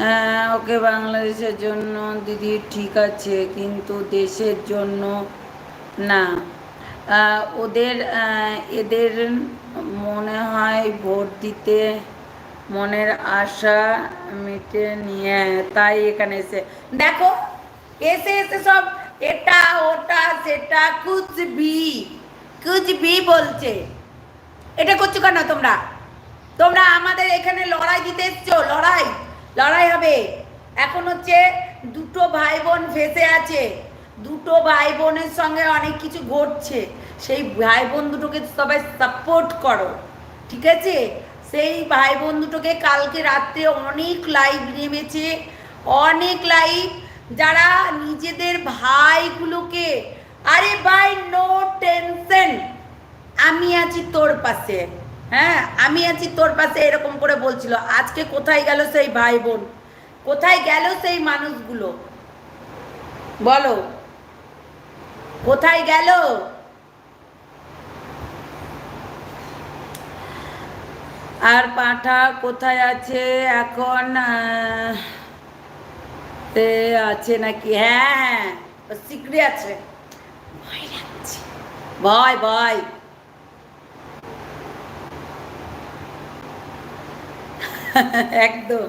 আহ, ওকে বাংলাদেশের জন্য দিদি ঠিক আছে কিন্তু দেশের জন্য না। ওদের এদের মনে হয় ভোট দিতে মনের আশা মিটে নিয়ে তাই এখানে এসে। দেখো এসে এসে সব এটা ওটা সেটা কুচবি কুচবি বলছে। এটা করছ কেন তোমরা? তোমরা আমাদের এখানে লড়াই দিতে এসছো লড়াই। লড়াই হবে। এখন হচ্ছে দুটো ভাই বোন ফেসে আছে। দুটো ভাই বোনের সঙ্গে অনেক কিছু ঘটছে। সেই ভাই বোন দুটোকে সবাই সাপোর্ট করো, ঠিক আছে? সেই ভাই বোন দুটোকে কালকে রাত্রে অনেক লাইভ নেমেছে। অনেক লাইভ যারা নিজেদের ভাইগুলোকে, আরে ভাই নো টেনশন আমি আছি তোর পাশে। হ্যাঁ আমি আছি তোর পাশে, এরকম করে বলছিল। আজকে কোথায় গেল সেই ভাই বোন কোথায় গেল সেই মানুষগুলো? বলো। কোথায় গেল? আর পাঠা কোথায় আছে এখন? আছে নাকি? হ্যাঁ হ্যাঁ সিক্রে আছে। ভয় ভয়। একদম।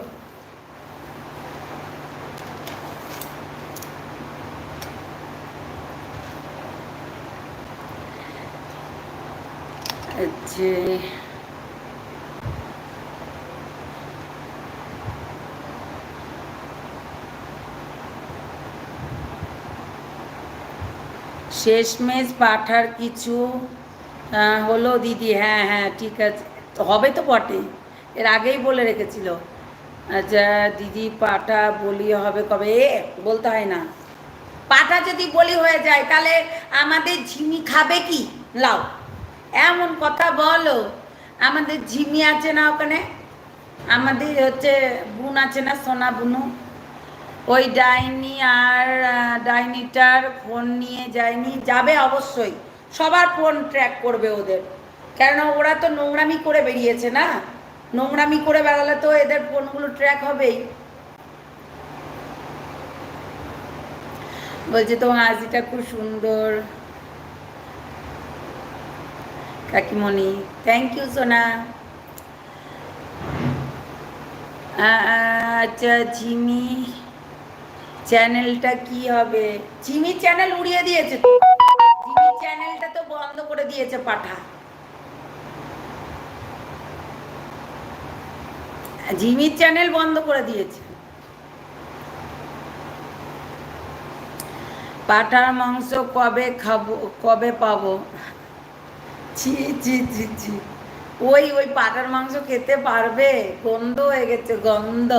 শেষমেশ পাঠার কিছু হলো দিদি হ্যাঁ হ্যাঁ ঠিক আছে। হবে তো বটে এর আগেই বলে রেখেছিল আচ্ছা দিদি পাটা বলি হবে কবে? এ, বলতে হয় না। পাঠা যদি বলি হয়ে যায়, তাহলে আমাদের ঝিমি খাবে কি? লাও। এমন কথা বলো, আমাদের ঝিমি আছে না ওখানে? আমাদের হচ্ছে বোন আছে না সোনা বুনু? ওই ডাইনি আর ডাইনিটার ফোন নিয়ে যায়নি, যাবে অবশ্যই। সবার ফোন ট্র্যাক করবে ওদের। কেননা ওরা তো নোংরামি করে বেরিয়েছে না? নোংরামি করে বেড়ালে তো এদের ফোনগুলো ট্র্যাক হবেই। বলছে তোমার হাসিটা খুব সুন্দর। কাকিমণি থ্যাংক ইউ সোনা। আচ্ছা ঝিমি চ্যানেলটা কি হবে? ঝিমি চ্যানেল উড়িয়ে দিয়েছে। ঝিমি চ্যানেলটা তো বন্ধ করে দিয়েছে পাঠা। ঝিমির চ্যানেল বন্ধ করে দিয়েছে। পাঠার মাংস কবে খাব, কবে পাবো? ছি ছি ছি ছি। ওই ওই পাঠার মাংস খেতে পারবে? গন্ধ হয়ে গেছে, গন্ধ।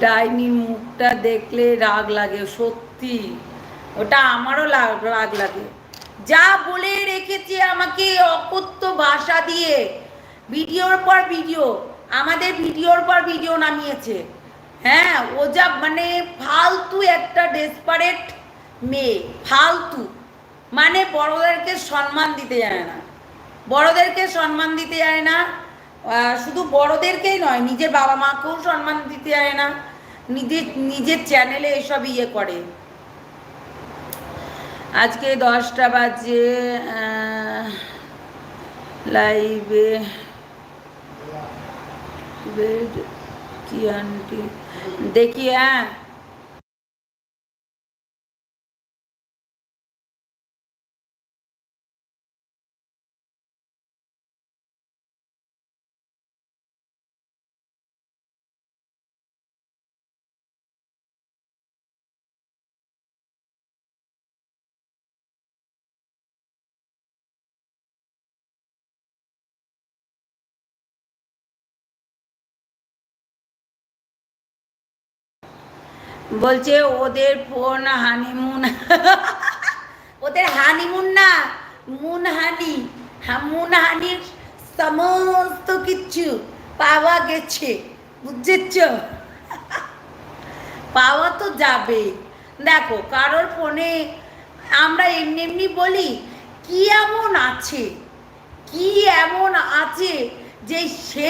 ডাইনি মুখটা দেখলে রাগ লাগে, সত্যি। ওটা আমারও রাগ লাগে। যা বলে রেখেছে আমাকে অকথ্য ভাষা দিয়ে ভিডিওর পর ভিডিও, আমাদের ভিডিওর পর ভিডিও নামিয়েছে। হ্যাঁ ও যা মানে ফালতু একটা ডেসপারেট মেয়ে, ফালতু। মানে বড়দেরকে সম্মান দিতে জানে না। বড়দেরকে সম্মান দিতে জানে না। শুধু বড়দেরকেই নয়, নিজের বাবা মাকেও সম্মান দিতে জানে না। নিজের নিজের চ্যানেলে এসব ইয়ে করে। আজকে দশটা বাজে লাইভে বেড কি আন্টি দেখি বলছে, ওদের ফোন হানিমুন ওদের হানিমুন না মুন হানি মুন হানির সমস্ত কিছু পাওয়া গেছে, বুঝেছ? পাওয়া তো যাবে। দেখো, কারোর ফোনে আমরা এমনি এমনি বলি, কি এমন আছে? কি এমন আছে যে সে